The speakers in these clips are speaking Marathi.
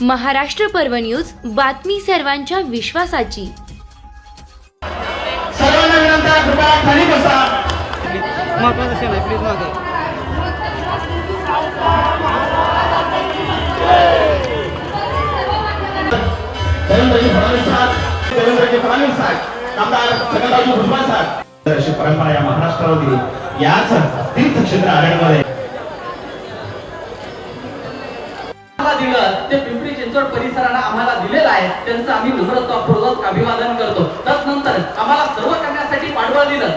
महाराष्ट्र पर्व न्यूज बातमी सर्वांच्या विश्वासाची. सर्वांना विनंती आहे कृपया खाली बसा महत्वाचं क्षण ते पिंपरी चिंचवड परिसराला आम्हाला दिलेलं आहे. त्यांचं आम्ही नम्रतापूर्वक अभिवादन करतो. तदनंतर आम्हाला सर्व करण्यासाठी पाठबळ दिलं.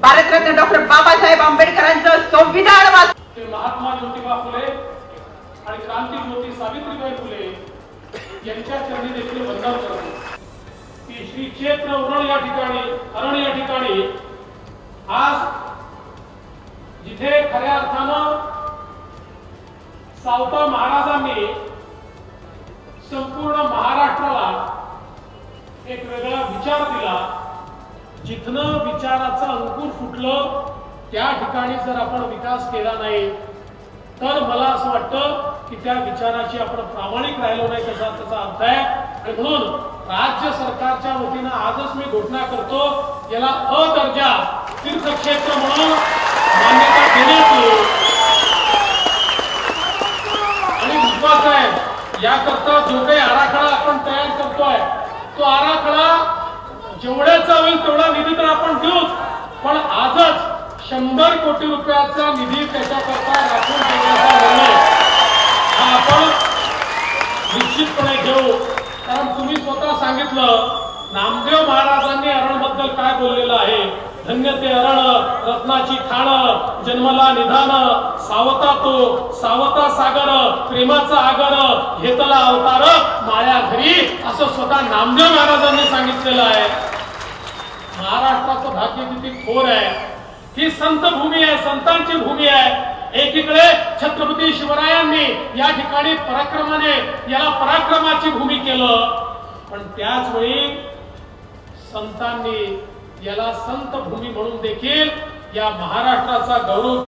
भारतरत्न डॉक्टर बाबासाहेब आंबेडकरांचं संविधान महात्मा ज्योतिबा फुले आणि क्रांतीज्योती सावित्रीबाई फुले यांच्या चरणी देखील वंदन करतो. की श्री क्षेत्र उरण या ठिकाणी अरण या ठिकाणी आज जिथे खऱ्या अर्थानं सावता महाराजांनी संपूर्ण महाराष्ट्राला एक वेगळा विचार दिला. जिथनं विचाराचं अंकुर फुटलं त्या ठिकाणी जर आपण विकास केला नाही तर मला असं वाटतं की त्या विचाराची आपण प्रामाणिक राहिलो नाही त्याचा त्याचा अर्थ आहे. आणि म्हणून राज्य सरकारच्या वतीनं आजच मी घोषणा करतो याला अ दर्जा तीर्थक्षेत्र म्हणून मान्यता देण्यात येईल आणि विश्वास आहे याकरता जो काही आराखडा आपण तयार करतोय तो आराखडा जेवढ्याचा होईल तेवढा निधी तर आपण देऊच पण आजच शंभर कोटी रुपयाचा निधी त्याच्याकरता राखून ठेवण्याचा निर्णय हा आपण निश्चितपणे घेऊ. कारण तुम्ही स्वतः सांगितलं नामदेव महाराजांनी अरणबद्दल काय बोललेलं आहे? धन्य ते अरण रत्नाची खाण जन्मला निधान सावता तो सावता सागर प्रेमाचा आगर घेतला अवतार माया घरी असं स्वतः नामदेव महाराजांनी सांगितलेलं आहे. महाराष्ट्राचं भाग्य किती थोर आहे. ही संत भूमी आहे संतांची भूमी आहे. एकीकडे छत्रपती शिवरायांनी या ठिकाणी पराक्रमाने याला पराक्रमाची भूमी केलं. पण त्याच वेळी संतांनी याला संत भूमी म्हणून देखील या महाराष्ट्राचा गौरव